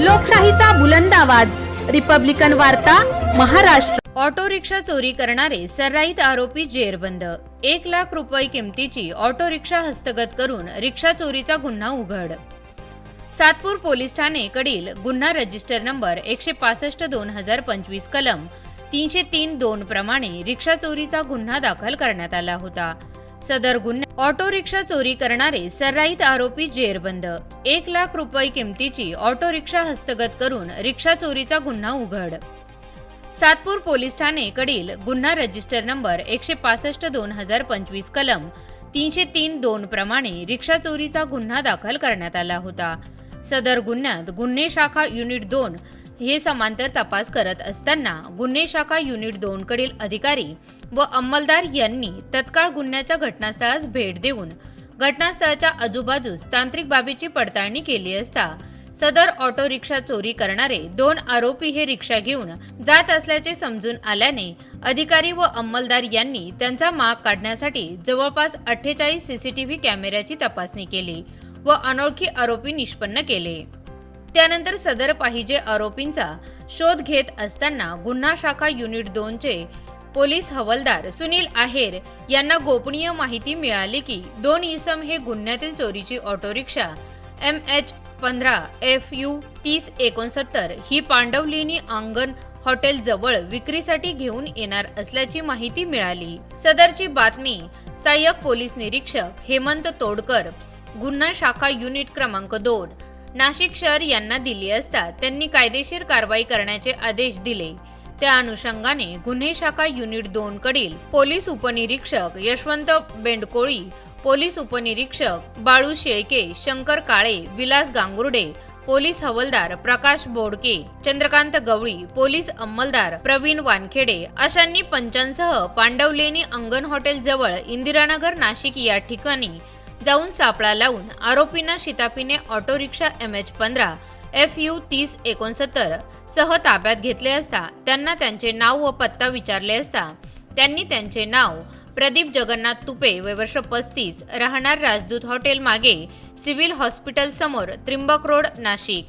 लोकशाहीचा बुलंद आवाज. रिपब्लिकन वार्ता महाराष्ट्र. ऑटो रिक्षा चोरी करणारे सर्राईत आरोपी जेरबंद. एक लाख रुपये किमतीची ऑटो रिक्षा हस्तगत करून रिक्षा चोरीचा गुन्हा उघड. सातपूर पोलीस ठाणेकडील गुन्हा रजिस्टर नंबर एकशे पासष्ट दोन हजार पंचवीस कलम तीनशे तीन दोन प्रमाणे रिक्षा चोरीचा गुन्हा दाखल करण्यात आला होता. सदर गुन्हा ऑटो रिक्षा चोरी करणारे सर्राईत आरोपी जेरबंद. एक लाख रुपये किमतीची ऑटो रिक्षा हस्तगत करून रिक्षा चोरीचा गुन्हा उघड. सातपूर पोलीस ठाणेकडील गुन्हा रजिस्टर नंबर एकशे पासष्ट दोन हजार पंचवीस कलम तीनशे तीन दोन प्रमाणे रिक्षा चोरीचा गुन्हा दाखल करण्यात आला होता. सदर गुन्ह्यात गुन्हे शाखा युनिट दोन हे समांतर तपास करत असताना गुन्हे शाखा युनिट दोनकडील अधिकारी व अंमलदार यांनी तत्काळ गुन्ह्याच्या घटनास्थळास भेट देऊन घटनास्थळाच्या आजूबाजूस तांत्रिक बाबीची पडताळणी केली असता सदर ऑटो रिक्षा चोरी करणारे दोन आरोपी हे रिक्षा घेऊन जात असल्याचे समजून आल्याने अधिकारी व अंमलदार यांनी त्यांचा माग काढण्यासाठी जवळपास अठ्ठेचाळीस सीसीटीव्ही कॅमेऱ्याची तपासणी केली व अनोळखी आरोपी निष्पन्न केले. त्यानंतर सदर पाहिजे आरोपींचा शोध घेत असताना गुन्हा शाखा युनिट दोनचे पोलीस हवालदार सुनील आहेर यांना गोपनीय माहिती मिळाली की दोन इसम हे गुन्ह्यातील चोरीची ऑटो रिक्षा एम एच पंधरा एफ यू तीस एकोणसत्तर ही पांडवलिनी अंगण हॉटेल जवळ विक्रीसाठी घेऊन येणार असल्याची माहिती मिळाली. सदरची बातमी सहाय्यक पोलीस निरीक्षक हेमंत तोडकर गुन्हा शाखा युनिट क्रमांक दोन नाशिक शहर यांना दिली असता त्यांनी कायदेशीर कारवाई करण्याचे आदेश दिले. त्या अनुषंगाने गुन्हे शाखा युनिट दोन कडील पोलीस उपनिरीक्षक यशवंत बेंडकोळी पोलीस उपनिरीक्षक बाळू शेळके शंकर काळे विलास गांगुर्डे पोलीस हवलदार प्रकाश बोडके चंद्रकांत गवळी पोलीस अंमलदार प्रवीण वानखेडे अशांनी पंचांसह पांडवलेनी अंगण हॉटेल जवळ इंदिरानगर नाशिक या ठिकाणी जाऊन सापळा लावून आरोपींना शितापीने ऑटो रिक्षा एम एच पंधरा एफ यू तीस एकोणसत्तर सह ताब्यात घेतले असता त्यांना त्यांचे नाव व पत्ता विचारले असता त्यांनी त्यांचे नाव प्रदीप जगन्नाथ तुपे वय वर्ष पस्तीस राहणार राजदूत हॉटेल मागे सिव्हिल हॉस्पिटल समोर त्रिंबक रोड नाशिक.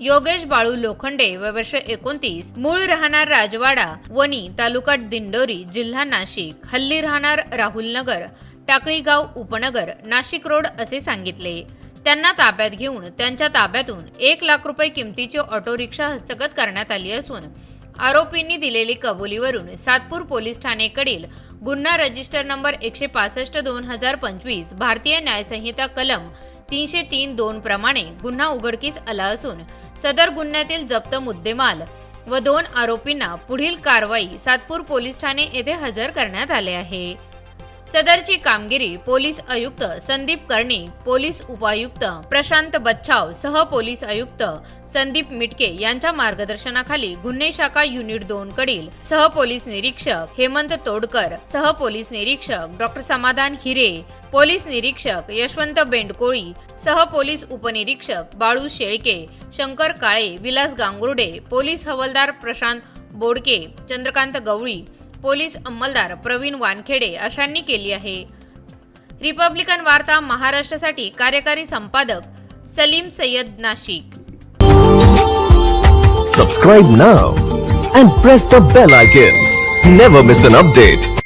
योगेश बाळू लोखंडे वय वर्ष एकोणतीस मूळ राहणार राजवाडा वणी तालुका दिंडोरी जिल्हा नाशिक. हल्ली राहणार राहुल नगर टाकळी गाव उपनगर नाशिक रोड असे सांगितले. त्यांना ताब्यात घेऊन त्यांच्या ताब्यातून एक लाख रुपये किमतीची ऑटो रिक्षा हस्तगत करण्यात आली असून आरोपींनी दिलेली कबुलीवरून सातपूर पोलीस ठाणेकडील गुन्हा रजिस्टर नंबर एकशे पासष्ट दोन हजार पंचवीस भारतीय न्यायसंहिता कलम तीनशे तीन दोन प्रमाणे गुन्हा उघडकीस आला असून सदर गुन्ह्यातील जप्त मुद्देमाल व दोन आरोपींना पुढील कारवाई सातपूर पोलीस ठाणे येथे हजर करण्यात आले आहे. सदरची कामगिरी पोलीस आयुक्त संदीप कर्णिक पोलीस उपायुक्त प्रशांत बच्छाव सह पोलीस आयुक्त संदीप मिटके यांच्या मार्गदर्शनाखाली गुन्हे शाखा युनिट दोन कडील सह पोलीस निरीक्षक हेमंत तोडकर सह पोलीस निरीक्षक डॉक्टर समाधान हिरे पोलीस निरीक्षक यशवंत बेंडकोळी सह पोलीस उपनिरीक्षक बाळू शेळके शंकर काळे विलास गांगुर्डे पोलीस हवालदार प्रशांत बोडके चंद्रकांत गवळी पोलीस अंमलदार प्रवीण वानखेडे अशांनी केली आहे. रिपब्लिकन वार्ता महाराष्ट्रासाठी कार्यकारी संपादक Salim Sayyad Nashik. Subscribe now and press the bell icon never miss an update